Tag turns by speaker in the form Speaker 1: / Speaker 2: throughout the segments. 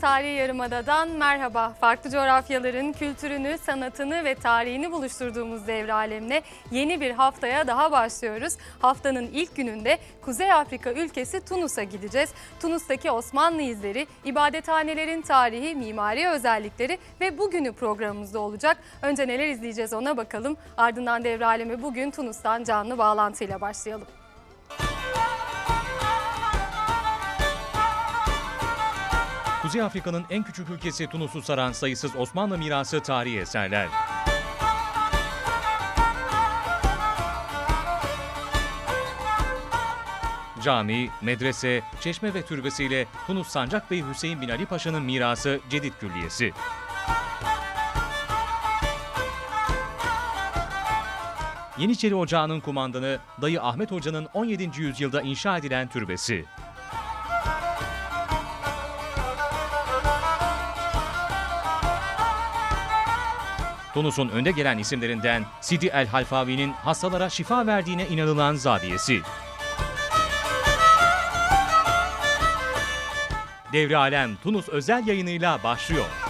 Speaker 1: Tarihi Yarımada'dan merhaba. Farklı coğrafyaların kültürünü, sanatını ve tarihini buluşturduğumuz devre alemine yeni bir haftaya daha başlıyoruz. Haftanın ilk gününde Kuzey Afrika ülkesi Tunus'a gideceğiz. Tunus'taki Osmanlı izleri, ibadethanelerin tarihi, mimari özellikleri ve bugünü programımızda olacak. Önce neler izleyeceğiz ona bakalım. Ardından devre aleme bugün Tunus'tan canlı bağlantıyla başlayalım.
Speaker 2: Kuzey Afrika'nın en küçük ülkesi Tunus'u saran sayısız Osmanlı mirası tarihi eserler. Cami, medrese, çeşme ve türbesiyle Tunus Sancak Bey Hüseyin bin Ali Paşa'nın mirası Cedid Külliyesi. Yeniçeri Ocağı'nın kumandanı Dayı Ahmet Hoca'nın 17. yüzyılda inşa edilen türbesi. Tunus'un önde gelen isimlerinden Sidi El Halfavi'nin hastalara şifa verdiğine inanılan zaviyesi. Devri Alem Tunus özel yayınıyla başlıyor.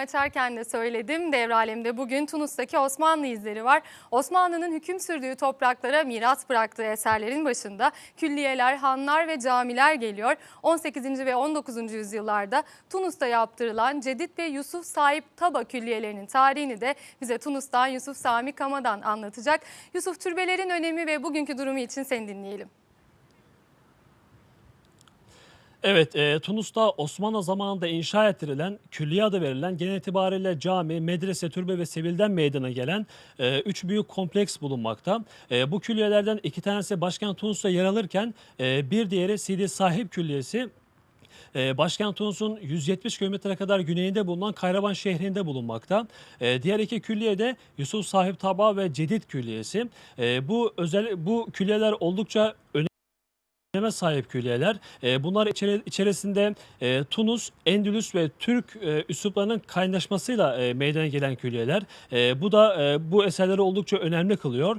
Speaker 1: Açarken de söyledim. Devre alemde bugün Tunus'taki Osmanlı izleri var. Osmanlı'nın hüküm sürdüğü topraklara miras bıraktığı eserlerin başında külliyeler, hanlar ve camiler geliyor. 18. ve 19. yüzyıllarda Tunus'ta yaptırılan Cedid ve Yusuf Sahip Taba külliyelerinin tarihini de bize Tunus'tan Yusuf Sami Kama'dan anlatacak. Yusuf türbelerin önemi ve bugünkü durumu için seni dinleyelim.
Speaker 3: Evet, e, Tunus'ta Osmanlı zamanında inşa ettirilen, külliye adı verilen, genel itibariyle cami, medrese, türbe ve sebilden meydana gelen e, üç büyük kompleks bulunmakta. E, bu külliyelerden iki tanesi başkent Tunus'ta yer alırken e, bir diğeri Sidi Sahip Külliyesi e, Başkent Tunus'un 170 kilometre kadar güneyinde bulunan Kayraban şehrinde bulunmakta. E, diğer iki külliye de Yusuf Sahip Taba ve Cedid Külliyesi. E, bu özel bu külliyeler oldukça önemli öneme sahip külliyeler. E, bunlar içeri- içerisinde e, Tunus, Endülüs ve Türk e, üsluplarının kaynaşmasıyla meydana gelen külliyeler. Bu da bu eserleri oldukça önemli kılıyor.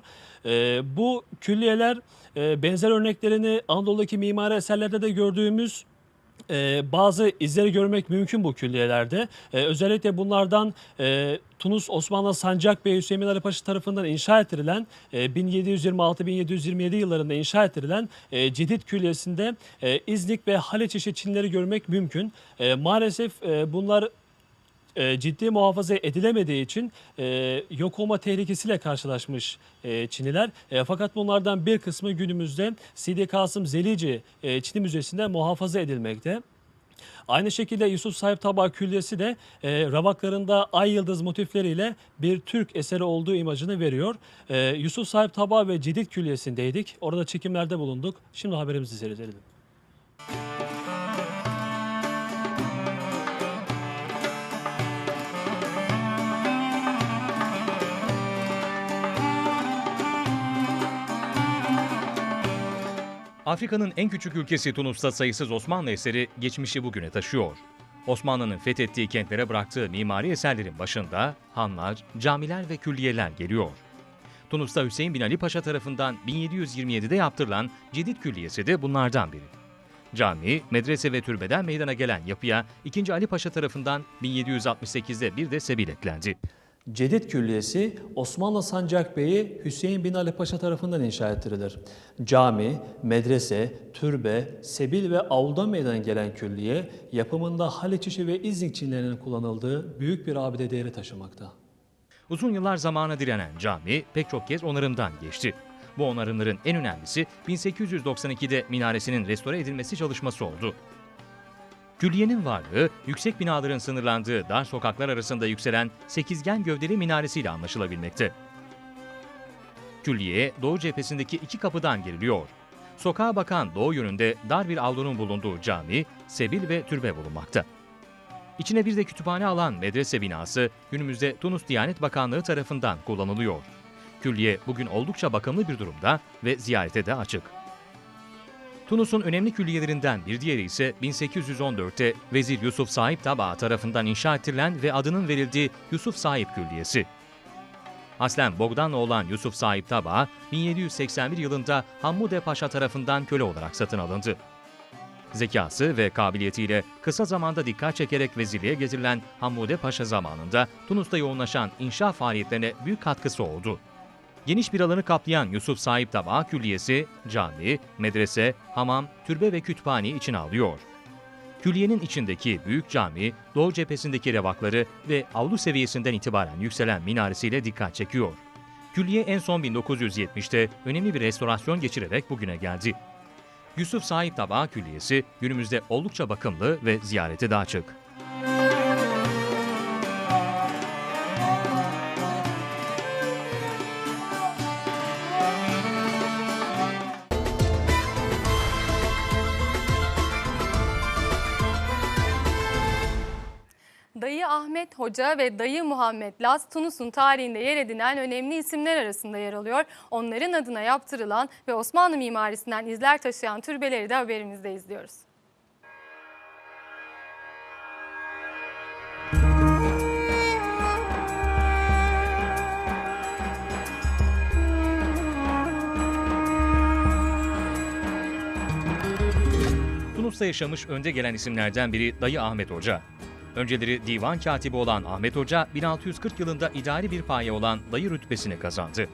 Speaker 3: Bu külliyeler benzer örneklerini Anadolu'daki mimari eserlerde de gördüğümüz e, bazı izleri görmek mümkün bu külliyelerde. E, özellikle bunlardan e, Tunus Osmanlı Sancak Bey Hüseyin Ali Paşa tarafından inşa ettirilen e, 1726-1727 yıllarında inşa ettirilen e, Cedid Külliyesi'nde e, İznik ve Haliç işi Çinleri görmek mümkün. E, maalesef e, bunlar e, ciddi muhafaza edilemediği için e, yok olma tehlikesiyle karşılaşmış e, Çiniler. E, fakat bunlardan bir kısmı günümüzde Sidi Kasım Zelici e, Çin'i Müzesi'nde muhafaza edilmekte. Aynı şekilde Yusuf Sahip Tabak Külliyesi de e, rabaklarında ay yıldız motifleriyle bir Türk eseri olduğu imajını veriyor. E, Yusuf Sahip Tabak ve Cedid Külliyesi'ndeydik. Orada çekimlerde bulunduk. Şimdi haberimizi seyredelim.
Speaker 2: Afrika'nın en küçük ülkesi Tunus'ta sayısız Osmanlı eseri geçmişi bugüne taşıyor. Osmanlı'nın fethettiği kentlere bıraktığı mimari eserlerin başında hanlar, camiler ve külliyeler geliyor. Tunus'ta Hüseyin bin Ali Paşa tarafından 1727'de yaptırılan Cedid Külliyesi de bunlardan biri. Cami, medrese ve türbeden meydana gelen yapıya 2. Ali Paşa tarafından 1768'de bir de sebil eklendi.
Speaker 3: Cedid Külliyesi Osmanlı Sancak Bey'i Hüseyin bin Ali Paşa tarafından inşa ettirilir. Cami, medrese, türbe, sebil ve avluda meydana gelen külliye yapımında Haliç ve İznik Çinlerinin kullanıldığı büyük bir abide değeri taşımakta.
Speaker 2: Uzun yıllar zamana direnen cami pek çok kez onarımdan geçti. Bu onarımların en önemlisi 1892'de minaresinin restore edilmesi çalışması oldu. Külliyenin varlığı, yüksek binaların sınırlandığı dar sokaklar arasında yükselen sekizgen gövdeli minaresiyle anlaşılabilmekte. Külliye, doğu cephesindeki iki kapıdan giriliyor. Sokağa bakan doğu yönünde dar bir avlunun bulunduğu cami, sebil ve türbe bulunmakta. İçine bir de kütüphane alan medrese binası günümüzde Tunus Diyanet Bakanlığı tarafından kullanılıyor. Külliye bugün oldukça bakımlı bir durumda ve ziyarete de açık. Tunus'un önemli külliyelerinden bir diğeri ise 1814'te Vezir Yusuf Sahip Taba tarafından inşa ettirilen ve adının verildiği Yusuf Sahip Külliyesi. Aslen Bogdanlı olan Yusuf Sahip Taba, 1781 yılında Hammude Paşa tarafından köle olarak satın alındı. Zekası ve kabiliyetiyle kısa zamanda dikkat çekerek vezirliğe getirilen Hammude Paşa zamanında Tunus'ta yoğunlaşan inşa faaliyetlerine büyük katkısı oldu. Geniş bir alanı kaplayan Yusuf Sahip Taba Külliyesi, cami, medrese, hamam, türbe ve kütüphane içine alıyor. Külliyenin içindeki büyük cami, doğu cephesindeki revakları ve avlu seviyesinden itibaren yükselen minaresiyle dikkat çekiyor. Külliye en son 1970'te önemli bir restorasyon geçirerek bugüne geldi. Yusuf Sahip Taba Külliyesi günümüzde oldukça bakımlı ve ziyareti daha açık.
Speaker 1: Dayı Ahmet Hoca ve Dayı Muhammed Laz Tunus'un tarihinde yer edinen önemli isimler arasında yer alıyor. Onların adına yaptırılan ve Osmanlı mimarisinden izler taşıyan türbeleri de haberimizde izliyoruz.
Speaker 2: Tunus'ta yaşamış önde gelen isimlerden biri Dayı Ahmet Hoca. Önceleri divan katibi olan Ahmet Hoca, 1640 yılında idari bir paye olan dayı rütbesini kazandı.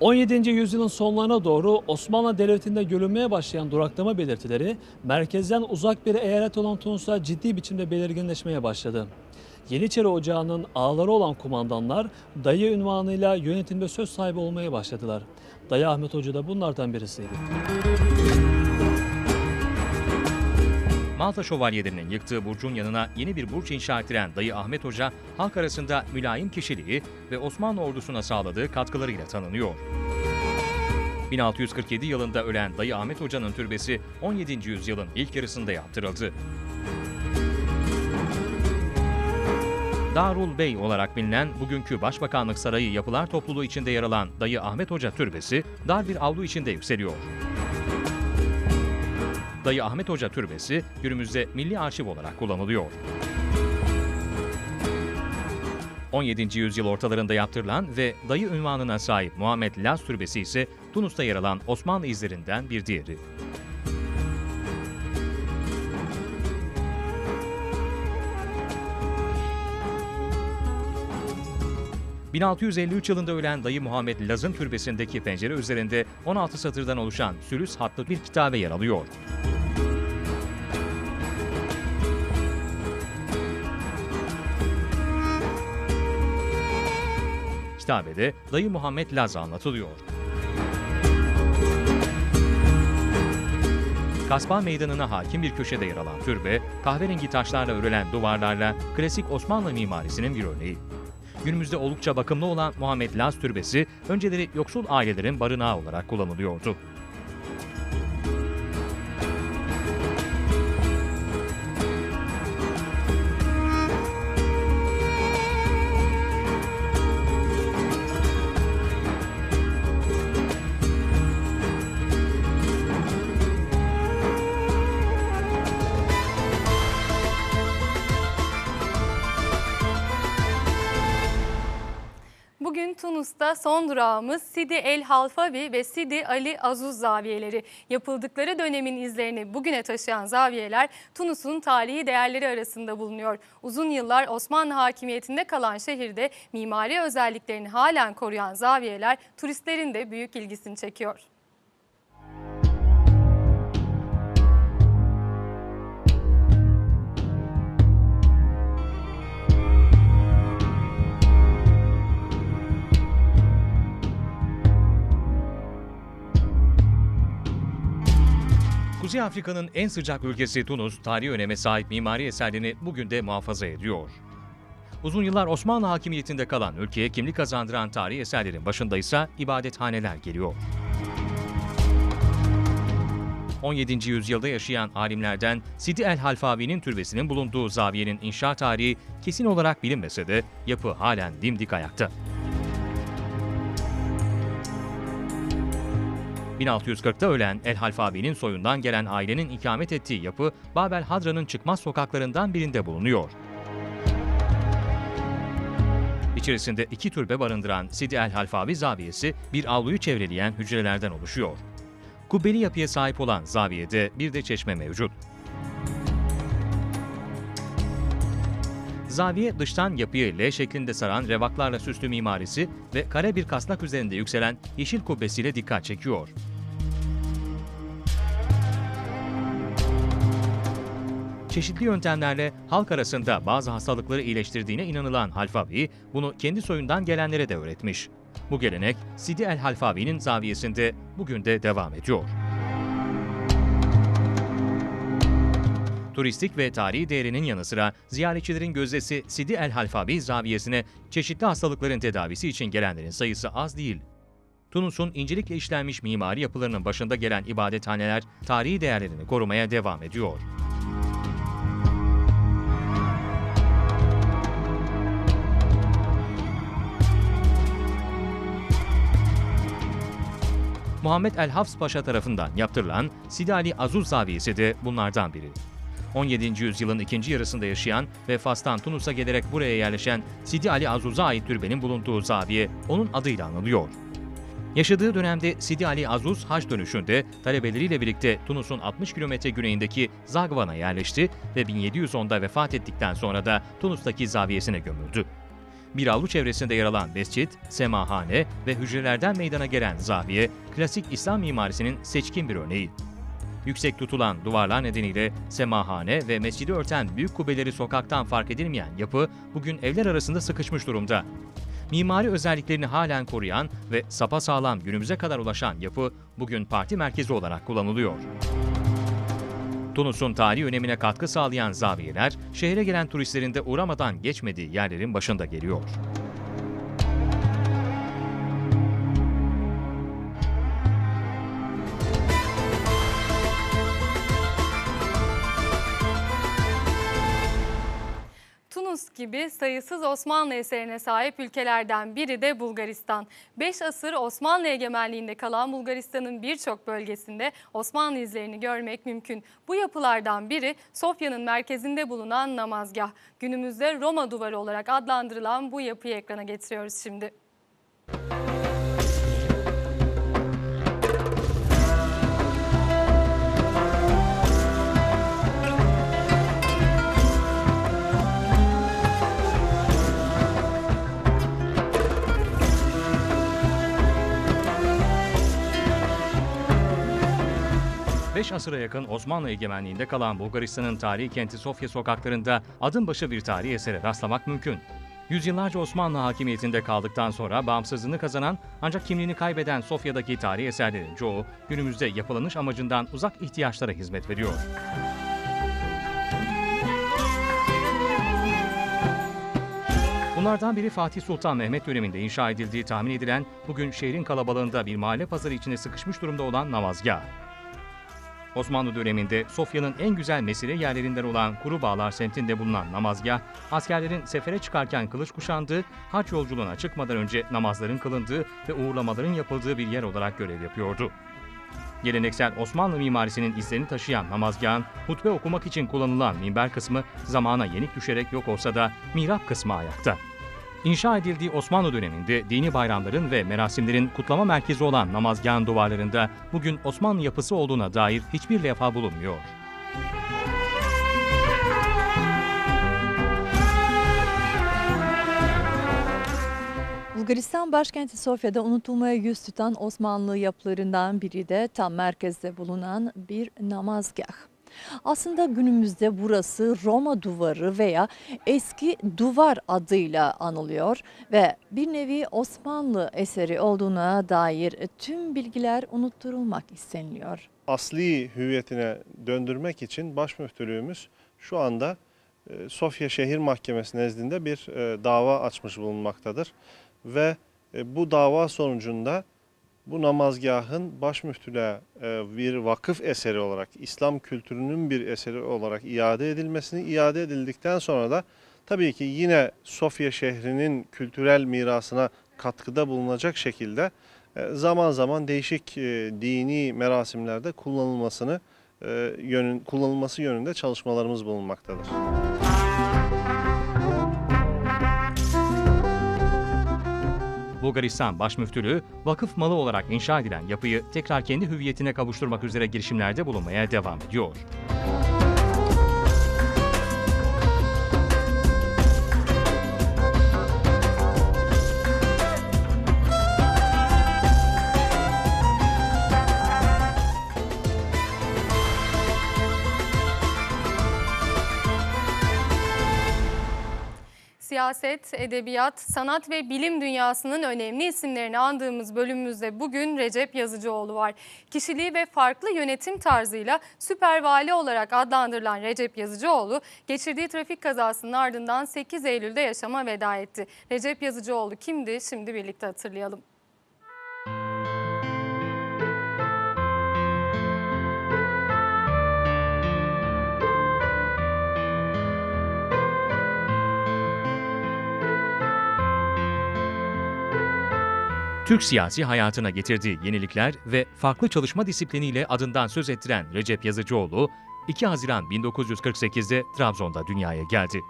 Speaker 3: 17. yüzyılın sonlarına doğru Osmanlı Devleti'nde görülmeye başlayan duraklama belirtileri merkezden uzak bir eyalet olan Tunus'a ciddi biçimde belirginleşmeye başladı. Yeniçeri Ocağı'nın ağları olan kumandanlar dayı ünvanıyla yönetimde söz sahibi olmaya başladılar. Dayı Ahmet Hoca da bunlardan birisiydi.
Speaker 2: Malta şövalyelerinin yıktığı burcun yanına yeni bir burç inşa ettiren Dayı Ahmet Hoca, halk arasında mülayim kişiliği ve Osmanlı ordusuna sağladığı katkılarıyla tanınıyor. 1647 yılında ölen Dayı Ahmet Hoca'nın türbesi 17. yüzyılın ilk yarısında yaptırıldı. Darul Bey olarak bilinen bugünkü Başbakanlık Sarayı yapılar topluluğu içinde yer alan Dayı Ahmet Hoca Türbesi dar bir avlu içinde yükseliyor. Dayı Ahmet Hoca Türbesi günümüzde milli arşiv olarak kullanılıyor. 17. yüzyıl ortalarında yaptırılan ve dayı ünvanına sahip Muhammed Laz Türbesi ise Tunus'ta yer alan Osmanlı izlerinden bir diğeri. ...1653 yılında ölen Dayı Muhammed Laz'ın türbesindeki pencere üzerinde 16 satırdan oluşan sülüs hatlı bir kitabe yer alıyor. Kitabede Dayı Muhammed Laz anlatılıyor. Kasba Meydanı'na hakim bir köşede yer alan türbe, kahverengi taşlarla örülen duvarlarla klasik Osmanlı mimarisinin bir örneği. Günümüzde oldukça bakımlı olan Muhammed Laz Türbesi, önceleri yoksul ailelerin barınağı olarak kullanılıyordu.
Speaker 1: Tunus'ta son durağımız Sidi El Halfavi ve Sidi Ali Azuz zaviyeleri. Yapıldıkları dönemin izlerini bugüne taşıyan zaviyeler Tunus'un tarihi değerleri arasında bulunuyor. Uzun yıllar Osmanlı hakimiyetinde kalan şehirde mimari özelliklerini halen koruyan zaviyeler turistlerin de büyük ilgisini çekiyor.
Speaker 2: Kuzey Afrika'nın en sıcak ülkesi Tunus, tarihi öneme sahip mimari eserlerini bugün de muhafaza ediyor. Uzun yıllar Osmanlı hakimiyetinde kalan ülkeye kimlik kazandıran tarihi eserlerin başında ise ibadethaneler geliyor. 17. yüzyılda yaşayan alimlerden Sidi el Halfavi'nin türbesinin bulunduğu zaviyenin inşa tarihi kesin olarak bilinmese de yapı halen dimdik ayakta. 1640'ta ölen El Halfavi'nin soyundan gelen ailenin ikamet ettiği yapı Babel Hadra'nın çıkmaz sokaklarından birinde bulunuyor. İçerisinde iki türbe barındıran Sidi El Halfavi zaviyesi bir avluyu çevreleyen hücrelerden oluşuyor. Kubbeli yapıya sahip olan zaviyede bir de çeşme mevcut. Zaviye dıştan yapıyı L şeklinde saran revaklarla süslü mimarisi ve kare bir kasnak üzerinde yükselen yeşil kubbesiyle dikkat çekiyor. Çeşitli yöntemlerle halk arasında bazı hastalıkları iyileştirdiğine inanılan Halfavi, bunu kendi soyundan gelenlere de öğretmiş. Bu gelenek Sidi El Halfavi'nin zaviyesinde bugün de devam ediyor. Turistik ve tarihi değerinin yanı sıra ziyaretçilerin gözdesi Sidi El Halfavi zaviyesine çeşitli hastalıkların tedavisi için gelenlerin sayısı az değil. Tunus'un incelikle işlenmiş mimari yapılarının başında gelen ibadethaneler tarihi değerlerini korumaya devam ediyor. Muhammed El Hafs Paşa tarafından yaptırılan Sidi Ali Azuz Zaviyesi de bunlardan biri. 17. yüzyılın ikinci yarısında yaşayan ve Fas'tan Tunus'a gelerek buraya yerleşen Sidi Ali Azuz'a ait türbenin bulunduğu zaviye onun adıyla anılıyor. Yaşadığı dönemde Sidi Ali Azuz haç dönüşünde talebeleriyle birlikte Tunus'un 60 kilometre güneyindeki Zagvan'a yerleşti ve 1710'da vefat ettikten sonra da Tunus'taki zaviyesine gömüldü. Bir avlu çevresinde yer alan mescit, semahane ve hücrelerden meydana gelen zaviye, klasik İslam mimarisinin seçkin bir örneği. Yüksek tutulan duvarlar nedeniyle semahane ve mescidi örten büyük kubbeleri sokaktan fark edilmeyen yapı bugün evler arasında sıkışmış durumda. Mimari özelliklerini halen koruyan ve sapasağlam günümüze kadar ulaşan yapı bugün parti merkezi olarak kullanılıyor. Tunus'un tarihi önemine katkı sağlayan zaviyeler, şehre gelen turistlerin de uğramadan geçmediği yerlerin başında geliyor.
Speaker 1: Tunus gibi sayısız Osmanlı eserine sahip ülkelerden biri de Bulgaristan. 5 asır Osmanlı egemenliğinde kalan Bulgaristan'ın birçok bölgesinde Osmanlı izlerini görmek mümkün. Bu yapılardan biri Sofya'nın merkezinde bulunan namazgah. Günümüzde Roma duvarı olarak adlandırılan bu yapıyı ekrana getiriyoruz şimdi.
Speaker 2: Beş asıra yakın Osmanlı egemenliğinde kalan Bulgaristan'ın tarihi kenti Sofya sokaklarında adım başı bir tarihi esere rastlamak mümkün. Yüzyıllarca Osmanlı hakimiyetinde kaldıktan sonra bağımsızlığını kazanan ancak kimliğini kaybeden Sofya'daki tarihi eserlerin çoğu günümüzde yapılanış amacından uzak ihtiyaçlara hizmet veriyor. Bunlardan biri Fatih Sultan Mehmet döneminde inşa edildiği tahmin edilen bugün şehrin kalabalığında bir mahalle pazarı içine sıkışmış durumda olan namazgah. Osmanlı döneminde Sofya'nın en güzel mesire yerlerinden olan Kuru Bağlar semtinde bulunan namazgah, askerlerin sefere çıkarken kılıç kuşandığı, haç yolculuğuna çıkmadan önce namazların kılındığı ve uğurlamaların yapıldığı bir yer olarak görev yapıyordu. Geleneksel Osmanlı mimarisinin izlerini taşıyan namazgahın hutbe okumak için kullanılan minber kısmı zamana yenik düşerek yok olsa da mihrap kısmı ayakta. İnşa edildiği Osmanlı döneminde dini bayramların ve merasimlerin kutlama merkezi olan namazgahın duvarlarında bugün Osmanlı yapısı olduğuna dair hiçbir levha bulunmuyor.
Speaker 4: Bulgaristan başkenti Sofya'da unutulmaya yüz tutan Osmanlı yapılarından biri de tam merkezde bulunan bir namazgah. Aslında günümüzde burası Roma duvarı veya eski duvar adıyla anılıyor ve bir nevi Osmanlı eseri olduğuna dair tüm bilgiler unutturulmak isteniliyor.
Speaker 5: asli hüviyetine döndürmek için başmüftülüğümüz şu anda e, Sofya Şehir Mahkemesi nezdinde bir e, dava açmış bulunmaktadır. Ve e, bu dava sonucunda bu namazgahın başmüftülüğe e, bir vakıf eseri olarak, İslam kültürünün bir eseri olarak iade edilmesini, iade edildikten sonra da tabii ki yine Sofya şehrinin kültürel mirasına katkıda bulunacak şekilde e, zaman zaman değişik e, dini merasimlerde kullanılmasını yönün kullanılması yönünde çalışmalarımız bulunmaktadır.
Speaker 2: Bulgaristan Başmüftülüğü vakıf malı olarak inşa edilen yapıyı tekrar kendi hüviyetine kavuşturmak üzere girişimlerde bulunmaya devam ediyor.
Speaker 1: Siyaset, edebiyat, sanat ve bilim dünyasının önemli isimlerini andığımız bölümümüzde bugün Recep Yazıcıoğlu var. Kişiliği ve farklı yönetim tarzıyla süper vali olarak adlandırılan Recep Yazıcıoğlu geçirdiği trafik kazasının ardından 8 Eylül'de yaşama veda etti. Recep Yazıcıoğlu kimdi? Şimdi birlikte hatırlayalım.
Speaker 2: Türk siyasi hayatına getirdiği yenilikler ve farklı çalışma disipliniyle adından söz ettiren Recep Yazıcıoğlu, 2 Haziran 1948'de Trabzon'da dünyaya geldi.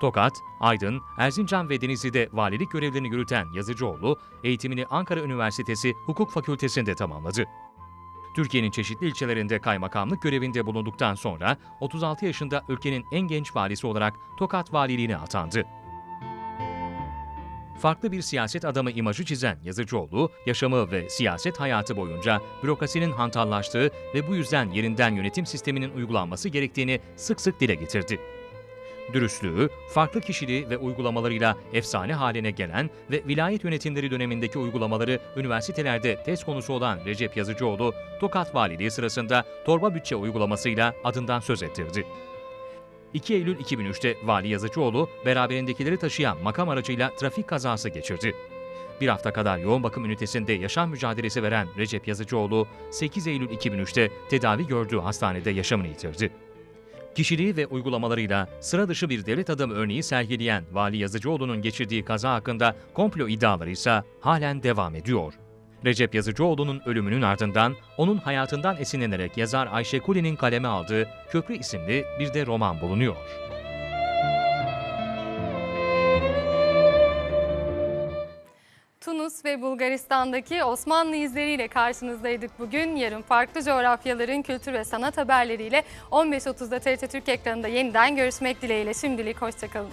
Speaker 2: Tokat, Aydın, Erzincan ve Denizli'de valilik görevlerini yürüten Yazıcıoğlu, eğitimini Ankara Üniversitesi Hukuk Fakültesi'nde tamamladı. Türkiye'nin çeşitli ilçelerinde kaymakamlık görevinde bulunduktan sonra 36 yaşında ülkenin en genç valisi olarak Tokat Valiliğine atandı. Farklı bir siyaset adamı imajı çizen Yazıcıoğlu, yaşamı ve siyaset hayatı boyunca bürokrasinin hantallaştığı ve bu yüzden yerinden yönetim sisteminin uygulanması gerektiğini sık sık dile getirdi. Dürüstlüğü, farklı kişiliği ve uygulamalarıyla efsane haline gelen ve vilayet yönetimleri dönemindeki uygulamaları üniversitelerde test konusu olan Recep Yazıcıoğlu, Tokat Valiliği sırasında torba bütçe uygulamasıyla adından söz ettirdi. 2 Eylül 2003'te Vali Yazıcıoğlu beraberindekileri taşıyan makam aracıyla trafik kazası geçirdi. Bir hafta kadar yoğun bakım ünitesinde yaşam mücadelesi veren Recep Yazıcıoğlu, 8 Eylül 2003'te tedavi gördüğü hastanede yaşamını yitirdi. Kişiliği ve uygulamalarıyla sıra dışı bir devlet adamı örneği sergileyen Vali Yazıcıoğlu'nun geçirdiği kaza hakkında komplo iddiaları ise halen devam ediyor. Recep Yazıcıoğlu'nun ölümünün ardından onun hayatından esinlenerek yazar Ayşe Kuli'nin kaleme aldığı Köprü isimli bir de roman bulunuyor.
Speaker 1: Tunus ve Bulgaristan'daki Osmanlı izleriyle karşınızdaydık bugün. Yarın farklı coğrafyaların kültür ve sanat haberleriyle 15.30'da TRT Türk ekranında yeniden görüşmek dileğiyle. Şimdilik hoşçakalın.